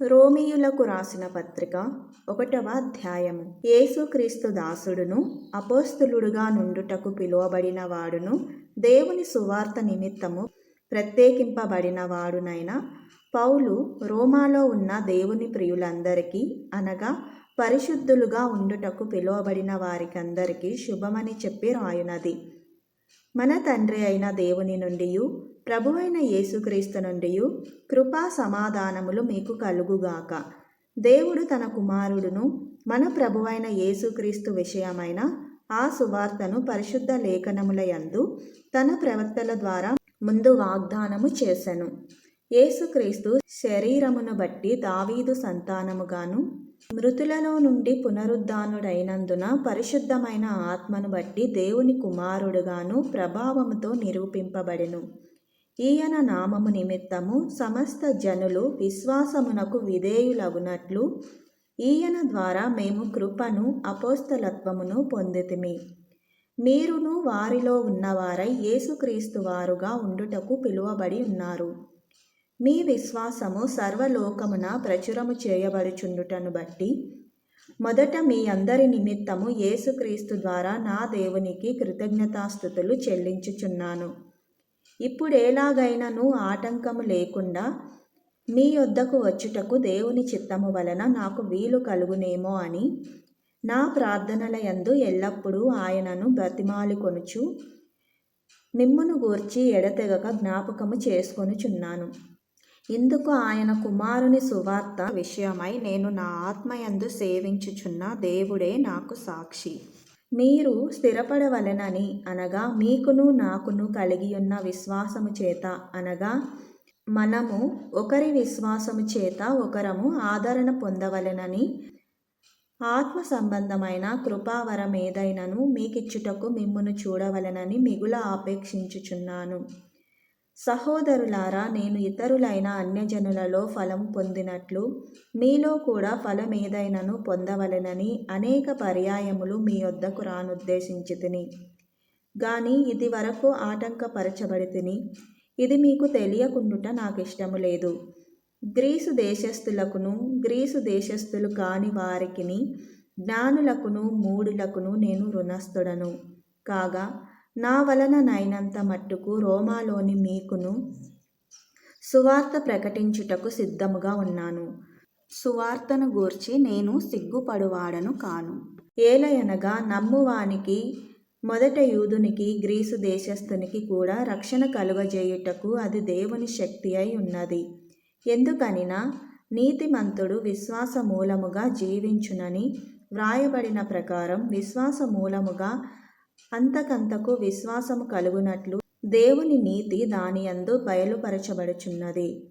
రోమియులకు రాసిన పత్రిక ఒకటవ అధ్యాయము. యేసుక్రీస్తు దాసుడును అపోస్తులుడుగా నుండుటకు పిలువబడిన వాడును దేవుని సువార్త నిమిత్తము ప్రత్యేకింపబడిన వాడునైన పౌలు రోమాలో ఉన్న దేవుని ప్రియులందరికీ అనగా పరిశుద్ధులుగా ఉండుటకు పిలువబడిన వారికందరికీ శుభమని చెప్పి రాయునది. మన తండ్రి అయిన దేవుని నుండి ప్రభువైన యేసుక్రీస్తు నుండి కృపా సమాధానములు మీకు కలుగుగాక. దేవుడు తన కుమారుడును మన ప్రభువైన యేసుక్రీస్తు విషయమైన ఆ సువార్తను పరిశుద్ధ లేఖనముల యందు తన ప్రవక్తల ద్వారా ముందు వాగ్దానము చేసెను. యేసుక్రీస్తు శరీరమును బట్టి దావీదు సంతానముగాను మృతులలో నుండి పునరుద్ధానుడైనందున పరిశుద్ధమైన ఆత్మను బట్టి దేవుని కుమారుడుగాను ప్రభావముతో నిరూపింపబడెను. ఈయన నామము నిమిత్తము సమస్త జనులు విశ్వాసమునకు విధేయులగునట్లు ఈయన ద్వారా మేము కృపను అపోస్తలత్వమును పొందితిమి. మీరును వారిలో ఉన్నవారై యేసుక్రీస్తు వారుగా ఉండుటకు పిలువబడి ఉన్నారు. మీ విశ్వాసము సర్వలోకమున ప్రచురము చేయబడుచుండుటను బట్టి మొదట మీ అందరి నిమిత్తము యేసుక్రీస్తు ద్వారా నా దేవునికి కృతజ్ఞతాస్థుతులు చెల్లించుచున్నాను. ఇప్పుడేలాగైనను ఆటంకము లేకుండా మీ యొద్దకు వచ్చుటకు దేవుని చిత్తము వలన నాకు వీలు కలుగునేమో అని నా ప్రార్థనల యందు ఎల్లప్పుడూ ఆయనను బ్రతిమాలుకొనుచు మిమ్మును గూర్చి ఎడతెగక జ్ఞాపకము చేసుకొనుచున్నాను. ఇందుకు ఆయన కుమారుని సువార్త విషయమై నేను నా ఆత్మయందు సేవించుచున్న దేవుడే నాకు సాక్షి. మీరు స్థిరపడవలెనని అనగా మీకును నాకును కలిగి ఉన్న విశ్వాసము చేత అనగా మనము ఒకరి విశ్వాసము చేత ఒకరము ఆదరణ పొందవలెనని ఆత్మ సంబంధమైన కృపావరం ఏదైనను మీకిచ్చుటకు మిమ్మును చూడవలెనని మిగుల ఆపేక్షించుచున్నాను. సహోదరులారా నేను ఇతరులైన అన్యజనులలో ఫలం పొందినట్లు మీలో కూడా ఫలం ఏదైనాను పొందవలెనని అనేక పర్యాయములు మీ వద్దకు రానుద్దేశించి తిని గాని ఇది వరకు ఆటంకపరచబడి తిని ఇది మీకు తెలియకుండుట నాకు ఇష్టము లేదు. గ్రీసు దేశస్థులకును గ్రీసు దేశస్థులు కాని వారికిని జ్ఞానులకును మూడులకును నేను రుణస్థుడను. కాగా నా వలన నైనంత మట్టుకు రోమాలోని మీకును సువార్త ప్రకటించుటకు సిద్ధముగా ఉన్నాను. సువార్తను గూర్చి నేను సిగ్గుపడువాడను కాను. ఏలయనగా నమ్మువానికి మొదట యూదునికి గ్రీసు దేశస్థునికి కూడా రక్షణ కలుగజేయుటకు అది దేవుని శక్తి అయి ఉన్నది. ఎందుకనినా నీతిమంతుడు విశ్వాస మూలముగా జీవించునని వ్రాయబడిన ప్రకారం విశ్వాస మూలముగా అంతకంతకు విశ్వాసము కలుగునట్లు దేవుని నీతి దాని యందు బయలుపరచబడుచున్నది.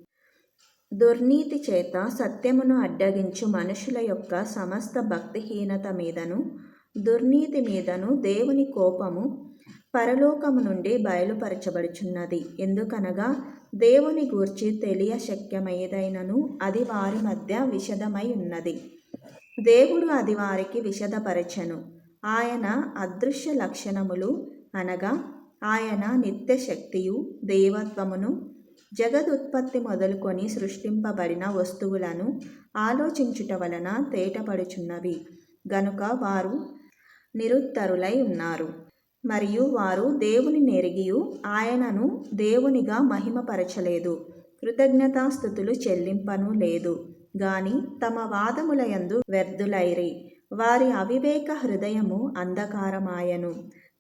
దుర్నీతి చేత సత్యమును అడ్డగించు మనుషుల యొక్క సమస్త భక్తిహీనత మీదను దుర్నీతి మీదను దేవుని కోపము పరలోకము నుండి బయలుపరచబడుచున్నది. ఎందుకనగా దేవుని గూర్చి తెలియ శక్యమేదైనను అది వారి మధ్య విషదమై ఉన్నది. దేవుడు అది వారికి విషదపరచను. ఆయన అదృశ్య లక్షణములు అనగా ఆయన నిత్యశక్తియు దేవత్వమును జగదుత్పత్తి మొదలుకొని సృష్టింపబడిన వస్తువులను ఆలోచించుట వలన తేటపడుచున్నవి. గనుక వారు నిరుత్తరులై ఉన్నారు. మరియు వారు దేవుని నెరిగియు ఆయనను దేవునిగా మహిమపరచలేదు. కృతజ్ఞతాస్థుతులు చెల్లింపను లేదు. గాని తమ వాదములయందు వ్యర్థులైరి. వారి అవివేక హృదయము అంధకారమాయను.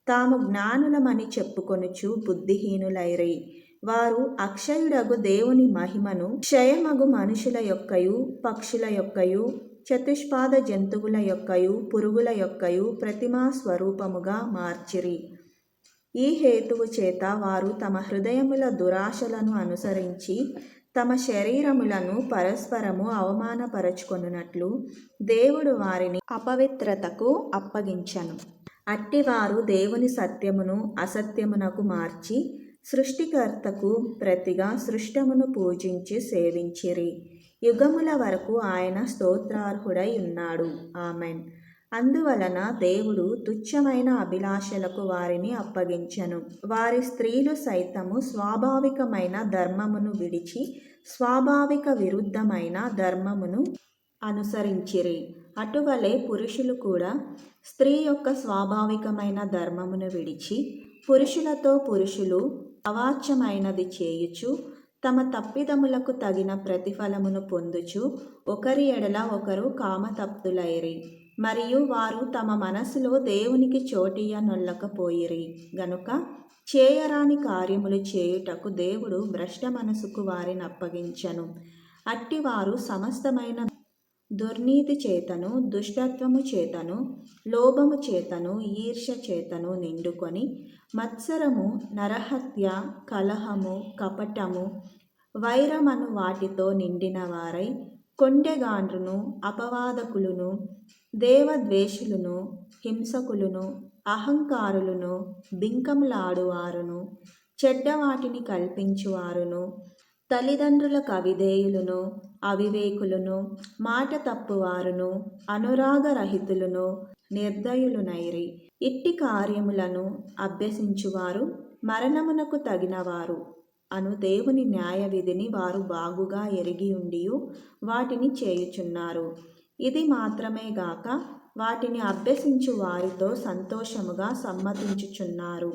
తాము జ్ఞానులమని చెప్పుకొనుచు బుద్ధిహీనులైరి. వారు అక్షయుడగు దేవుని మహిమను క్షయమగు మనుషుల యొక్కయు పక్షుల యొక్కయు చతుష్పాద జంతువుల యొక్కయు పురుగుల యొక్కయు ప్రతిమా స్వరూపముగా మార్చిరి. ఈ హేతువు చేత వారు తమ హృదయముల దురాశలను అనుసరించి తమ శరీరములను పరస్పరము అవమానపరచుకొనున్నట్లు దేవుడు వారిని అపవిత్రతకు అప్పగించను. అట్టివారు దేవుని సత్యమును అసత్యమునకు మార్చి సృష్టికర్తకు ప్రతిగా సృష్టమును పూజించి సేవించిరి. యుగముల వరకు ఆయన స్తోత్రార్హుడై ఉన్నాడు. ఆమెన్. అందువలన దేవుడు తుచ్చమైన అభిలాషలకు వారిని అప్పగించను. వారి స్త్రీలు సైతము స్వాభావికమైన ధర్మమును విడిచి స్వాభావిక విరుద్ధమైన ధర్మమును అనుసరించిరి. అటువలే పురుషులు కూడా స్త్రీ యొక్క స్వాభావికమైన ధర్మమును విడిచి పురుషులతో పురుషులు అవాచ్యమైనది చేయుచు తమ తప్పిదములకు తగిన ప్రతిఫలమును పొందుచు ఒకరి ఎడల ఒకరు కామతప్తులైరి. మరియు వారు తమ మనసులో దేవునికి చోటియనొల్లకపోయిరి గనుక చేయరాని కార్యములు చేయుటకు దేవుడు భ్రష్ట మనసుకు వారిని అప్పగించను. అట్టివారు సమస్తమైన దుర్నీతి చేతను దుష్టత్వము చేతను లోభము చేతను ఈర్ష చేతను నిండుకొని మత్సరము నరహత్య కలహము కపటము వైరమను వాటితో నిండిన వారై కొండెగాండ్రును అపవాదకులను దేవద్వేషులను హింసకులను అహంకారులను బింకములాడువారును చెడ్డవాటిని కల్పించువారును తల్లిదండ్రులకు అవిధేయులను అవివేకులను మాట తప్పువారును అనురాగరహితులను నిర్దయులునైరి. ఇట్టి కార్యములను అభ్యసించువారు మరణమునకు తగినవారు. అను దేవుని న్యాయ విధిని వారు బాగుగా ఎరిగి ఉండియు వాటిని చేయుచున్నారు. ఇది మాత్రమే గాక వాటిని అభ్యసించు వారితో సంతోషముగా సమ్మతించుచున్నారు.